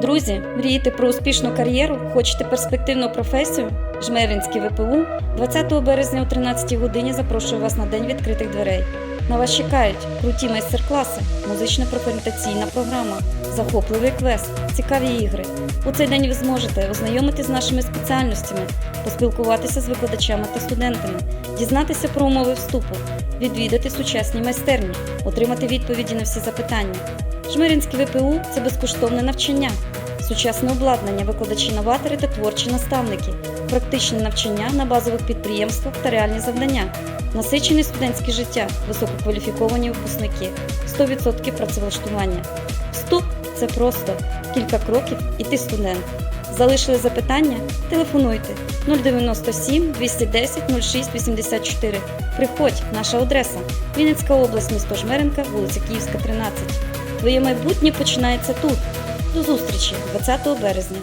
Друзі, мрієте про успішну кар'єру? Хочете перспективну професію? Жмеринський ВПУ 20 березня о 13 годині запрошує вас на день відкритих дверей. На вас чекають круті майстер-класи, музично-профорієнтаційна програма, захопливий квест, цікаві ігри. У цей день ви зможете ознайомитися з нашими спеціальностями, поспілкуватися з викладачами та студентами, дізнатися про умови вступу, відвідати сучасні майстерні, отримати відповіді на всі запитання. Жмеринський ВПУ це безкоштовне навчання, сучасне обладнання, викладачі-новатори та творчі наставники, практичне навчання на базових підприємствах та реальні завдання, насичене студентське життя, висококваліфіковані випускники, 100% працевлаштування. Вступ це просто кілька кроків і ти студент. Залишили запитання? Телефонуйте 097 210 06 84. Приходь, наша адреса Вінницька область, місто Жмеренка, вулиця Київська, 13. Твоє майбутнє починається тут. До зустрічі 20 березня.